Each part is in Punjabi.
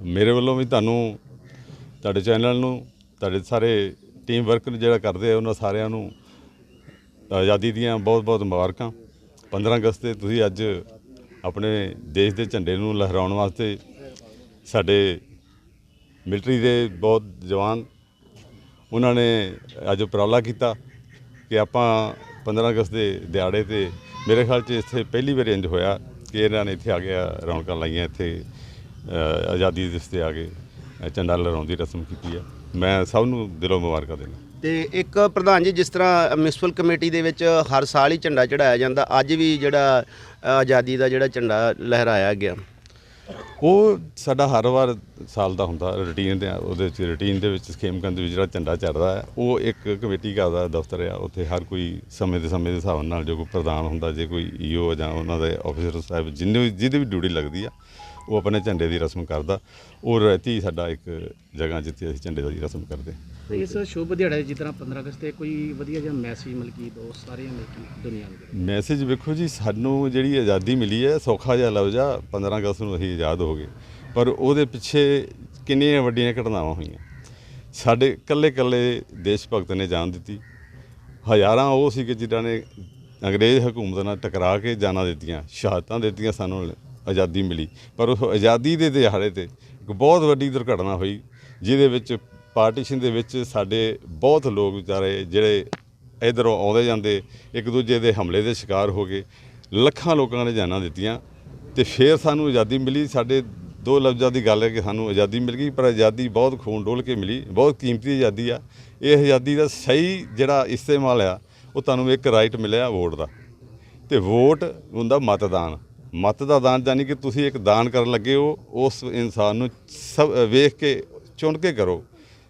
ਮੇਰੇ ਵੱਲੋਂ ਵੀ ਤੁਹਾਨੂੰ, ਤੁਹਾਡੇ ਚੈਨਲ ਨੂੰ, ਤੁਹਾਡੇ ਸਾਰੇ ਟੀਮ ਵਰਕ ਨੂੰ ਜਿਹੜਾ ਕਰਦੇ ਆ, ਉਹਨਾਂ ਸਾਰਿਆਂ ਨੂੰ ਆਜ਼ਾਦੀ ਦੀਆਂ ਬਹੁਤ-ਬਹੁਤ ਮੁਬਾਰਕਾਂ। 15 ਅਗਸਤ ਤੇ ਤੁਸੀਂ ਅੱਜ ਆਪਣੇ ਦੇਸ਼ ਦੇ ਝੰਡੇ ਨੂੰ ਲਹਿਰਾਉਣ ਵਾਸਤੇ ਸਾਡੇ ਮਿਲਟਰੀ ਦੇ ਬਹੁਤ ਜਵਾਨ, ਉਹਨਾਂ ਨੇ ਅੱਜ ਉਪਰਾਲਾ ਕੀਤਾ ਕਿ ਆਪਾਂ 15 ਅਗਸਤ ਦੇ ਦਿਹਾੜੇ ਤੇ ਮੇਰੇ ਖਿਆਲ 'ਚ ਇੱਥੇ ਪਹਿਲੀ ਵਾਰ ਇੰਜ ਹੋਇਆ ਕਿ ਇਹਨਾਂ ਨੇ ਇੱਥੇ ਆ ਗਿਆ ਰੌਣਕਾਂ ਲਾਈਆਂ, ਇੱਥੇ ਆਜ਼ਾਦੀ ਦਿਵਸ ਤੇ ਆ ਕੇ ਝੰਡਾ ਲਹਿਰਾਉਣ ਦੀ ਰਸਮ ਕੀਤੀ ਆ। ਮੈਂ ਸਭ ਨੂੰ ਦਿਲੋਂ ਮੁਬਾਰਕਾਂ ਦਿੰਦਾ। ਤੇ ਇੱਕ ਪ੍ਰਧਾਨ ਜੀ ਜਿਸ ਤਰ੍ਹਾਂ ਮਿਊਨਿਸਪਲ ਕਮੇਟੀ ਦੇ ਵਿੱਚ ਹਰ ਸਾਲ ਹੀ ਝੰਡਾ ਚੜਾਇਆ ਜਾਂਦਾ ਅੱਜ ਵੀ ਜਿਹੜਾ ਆਜ਼ਾਦੀ ਦਾ ਜਿਹੜਾ ਝੰਡਾ ਲਹਿਰਾਇਆ ਗਿਆ। ਉਹ ਸਾਡਾ ਹਰ ਵਾਰ ਸਾਲ ਦਾ ਹੁੰਦਾ ਰੁਟੀਨ ਦੇ ਉਹਦੇ ਵਿੱਚ ਰੁਟੀਨ ਦੇ ਵਿੱਚ ਸਕੀਮਕੰਦ ਦੇ ਵਿੱਚ ਜਿਹੜਾ ਝੰਡਾ ਚੜਦਾ ਹੈ ਉਹ ਇੱਕ ਕਮੇਟੀ ਘਰ ਦਾ ਦਫ਼ਤਰ ਆ ਉੱਥੇ ਹਰ ਕੋਈ ਸਮੇਂ ਦੇ ਸਮੇਂ ਦੇ ਹਿਸਾਬ ਨਾਲ ਜੋ ਕੋਈ ਪ੍ਰਧਾਨ ਹੁੰਦਾ ਜੇ ਕੋਈ ਈਓ ਜਾਂ ਉਹਨਾਂ ਦੇ ਆਫੀਸਰ ਸਾਹਿਬ ਜਿੰਨੇ ਵੀ ਜਿਹਦੀ ਵੀ ਡਿਊਟੀ ਲੱਗਦੀ ਆ ਉਹ ਆਪਣੇ ਝੰਡੇ ਦੀ ਰਸਮ ਕਰਦਾ। ਉਹ ਰਹਿਤੀ ਸਾਡਾ ਇੱਕ ਜਗ੍ਹਾ ਜਿੱਥੇ ਅਸੀਂ ਝੰਡੇ ਦੀ ਰਸਮ ਕਰਦੇ। ਇਸ ਸ਼ੁਭ ਦਿਹਾੜੇ ਜਿਸ ਤਰ੍ਹਾਂ 15 ਅਗਸਤ ਤੇ ਕੋਈ ਵਧੀਆ ਜਿਹਾ ਮੈਸੇਜ ਮਿਲ ਕੀ ਦੋ ਸਾਰਿਆਂ ਨੂੰ ਕੀ ਦੁਨੀਆ ਨੂੰ ਮੈਸੇਜ ਵੇਖੋ ਜੀ ਸਾਨੂੰ ਜਿਹੜੀ ਆਜ਼ਾਦੀ ਮਿਲੀ ਹੈ ਸੌਖਾ ਜਿਹਾ ਲਫ਼ਜ਼ ਆ 15 ਅਗਸਤ ਨੂੰ ਅਸੀਂ ਆਜ਼ਾਦ ਹੋ ਗਏ। ਪਰ ਉਹਦੇ ਪਿੱਛੇ ਕਿੰਨੀਆਂ ਵੱਡੀਆਂ ਘਟਨਾਵਾਂ ਹੋਈਆਂ। ਸਾਡੇ ਕੱਲੇ ਕੱਲੇ ਦੇਸ਼ ਭਗਤ ਨੇ ਜਾਨ ਦਿੱਤੀ। ਹਜ਼ਾਰਾਂ ਉਹ ਸੀ ਕਿ ਜਿਨ੍ਹਾਂ ਨੇ ਅੰਗਰੇਜ਼ ਹਕੂਮਤ ਨਾਲ ਟਕਰਾ ਕੇ ਜਾਨਾਂ ਦਿੱਤੀਆਂ ਸ਼ਹਾਦਤਾਂ ਦਿੱਤੀਆਂ ਸਾਨੂੰ ਆਜ਼ਾਦੀ ਮਿਲੀ। ਪਰ ਉਹ ਆਜ਼ਾਦੀ ਦੇ ਦਿਹਾੜੇ ਤੇ ਇੱਕ ਬਹੁਤ ਵੱਡੀ ਦੁਰਘਟਨਾ ਹੋਈ, ਜਿਹਦੇ ਵਿੱਚ ਪਾਰਟੀਸ਼ਨ ਦੇ ਵਿੱਚ ਸਾਡੇ ਬਹੁਤ ਲੋਕ ਵਿਚਾਰੇ ਜਿਹੜੇ ਇਧਰੋਂ ਆਉਂਦੇ ਜਾਂਦੇ, ਇੱਕ ਦੂਜੇ ਦੇ ਹਮਲੇ ਦੇ ਸ਼ਿਕਾਰ ਹੋ ਗਏ, ਲੱਖਾਂ ਲੋਕਾਂ ਨੇ ਜਾਨਾਂ ਦਿੱਤੀਆਂ ਤੇ ਫਿਰ ਸਾਨੂੰ ਆਜ਼ਾਦੀ ਮਿਲੀ। ਸਾਡੇ ਦੋ ਲਫ਼ਜ਼ਾਂ ਦੀ ਗੱਲ ਹੈ ਕਿ ਸਾਨੂੰ ਆਜ਼ਾਦੀ ਮਿਲ ਗਈ, ਪਰ ਆਜ਼ਾਦੀ ਬਹੁਤ ਖੂਨ ਡੋਲ ਕੇ ਮਿਲੀ, ਬਹੁਤ ਕੀਮਤੀ ਆਜ਼ਾਦੀ ਆ। ਇਹ ਆਜ਼ਾਦੀ ਦਾ ਸਹੀ ਜਿਹੜਾ ਇਸਤੇਮਾਲ ਆ, ਉਹ ਤੁਹਾਨੂੰ ਇੱਕ ਰਾਈਟ ਮਿਲਿਆ ਵੋਟ ਦਾ। ਤੇ ਵੋਟ ਹੁੰਦਾ ਮਤਦਾਨ। ਮਤ ਦਾ ਦਾਨ ਜਾਨੀ ਕਿ ਤੁਸੀਂ ਇੱਕ ਦਾਨ ਕਰਨ ਲੱਗੇ ਹੋ, ਉਸ ਇਨਸਾਨ ਨੂੰ ਸਭ ਵੇਖ ਕੇ, ਚੁਣ ਕੇ ਕਰੋ।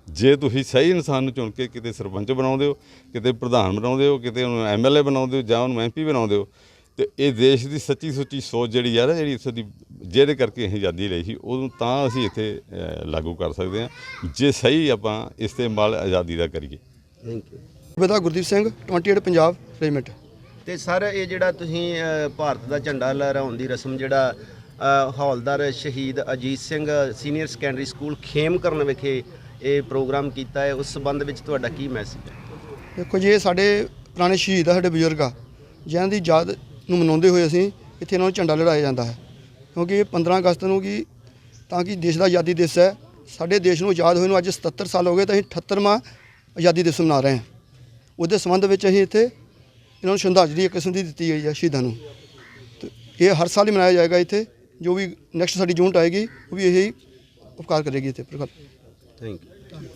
ਜੇ ਤੁਸੀਂ ਸਹੀ ਇਨਸਾਨ ਨੂੰ ਚੁਣ ਕੇ ਕਿਤੇ ਸਰਪੰਚ ਬਣਾਉਂਦੇ ਹੋ, ਕਿਤੇ ਪ੍ਰਧਾਨ ਬਣਾਉਂਦੇ ਹੋ, ਕਿਤੇ ਉਹਨੂੰ ਐਮਐਲਏ ਬਣਾਉਂਦੇ ਹੋ ਜਾਂ ਉਹਨੂੰ ਐਮਪੀ ਬਣਾਉਂਦੇ ਹੋ, ਤੇ ਇਹ ਦੇਸ਼ ਦੀ ਸੱਚੀ ਸੁੱਚੀ ਸੋਚ ਜਿਹੜੀ ਆ ਨਾ, ਜਿਹੜੀ ਇਸ ਦੀ ਜਿਹਦੇ ਕਰਕੇ ਅਸੀਂ ਆਜ਼ਾਦੀ ਲਈ ਸੀ, ਉਹਨੂੰ ਤਾਂ ਅਸੀਂ ਇੱਥੇ ਲਾਗੂ ਕਰ ਸਕਦੇ ਹਾਂ। ਜੇ ਸਹੀ ਆਪਾਂ ਇਸਤੇਮਾਲ ਆਜ਼ਾਦੀ ਦਾ ਕਰੀਏ। ਥੈਂਕ ਯੂ ਬੇਦਾ ਗੁਰਦੀਪ ਸਿੰਘ 28 ਪੰਜਾਬ ਰੇਜਮੈਂਟ ਤੇ ਸਰ, ਇਹ ਜਿਹੜਾ ਤੁਸੀਂ ਭਾਰਤ ਦਾ ਝੰਡਾ ਲਹਿਰਾਉਣ ਦੀ ਰਸਮ ਜਿਹੜਾ ਹੌਲਦਾਰ ਸ਼ਹੀਦ Ajit Singh senior secondary school Khem Karan ਵਿਖੇ ਇਹ ਪ੍ਰੋਗਰਾਮ ਕੀਤਾ ਹੈ, ਉਸ ਸੰਬੰਧ ਵਿੱਚ ਤੁਹਾਡਾ ਕੀ ਮੈਸੇਜ ਹੈ? ਦੇਖੋ ਜੀ, ਇਹ ਸਾਡੇ ਪੁਰਾਣੇ ਸ਼ਹੀਦ ਆ, ਸਾਡੇ ਬਜ਼ੁਰਗ ਆ। ਜਿਨ੍ਹਾਂ ਦੀ ਯਾਦ ਨੂੰ ਮਨਾਉਂਦੇ ਹੋਏ ਅਸੀਂ ਇੱਥੇ ਇਹਨਾਂ ਨੂੰ ਝੰਡਾ ਲਹਿਰਾਇਆ ਜਾਂਦਾ ਹੈ। ਕਿਉਂਕਿ ਇਹ 15 ਅਗਸਤ ਨੂੰ ਕੀ, ਤਾਂ ਕਿ ਦੇਸ਼ ਦਾ ਆਜ਼ਾਦੀ ਦਿਵਸ ਹੈ। ਸਾਡੇ ਦੇਸ਼ ਨੂੰ ਆਜ਼ਾਦ ਹੋਏ ਨੂੰ ਅੱਜ 77 ਸਾਲ ਹੋ ਗਏ, ਤਾਂ ਅਸੀਂ 78ਵਾਂ ਆਜ਼ਾਦੀ ਦਿਵਸ ਮਨਾ ਰਹੇ ਹਾਂ। ਉਹਦੇ ਸੰਬੰਧ ਵਿੱਚ ਅਸੀਂ ਇੱਥੇ ਇਹਨਾਂ ਨੂੰ ਸ਼ਰਧਾਂਜਲੀ ਇੱਕ ਕਿਸਮ ਦੀ ਦਿੱਤੀ ਗਈ ਹੈ ਸ਼ਹੀਦਾਂ ਨੂੰ। ਤੇ ਇਹ ਹਰ ਸਾਲ ਹੀ ਮਨਾਇਆ ਜਾਏਗਾ ਇੱਥੇ। ਜੋ ਵੀ ਨੈਕਸਟ ਸਾਡੀ ਯੂਨਿਟ ਆਏਗੀ, ਉਹ ਵੀ ਇਹੀ ਉਪਕਾਰ ਕਰੇਗੀ ਇੱਥੇ ਥੈਂਕ ਯੂ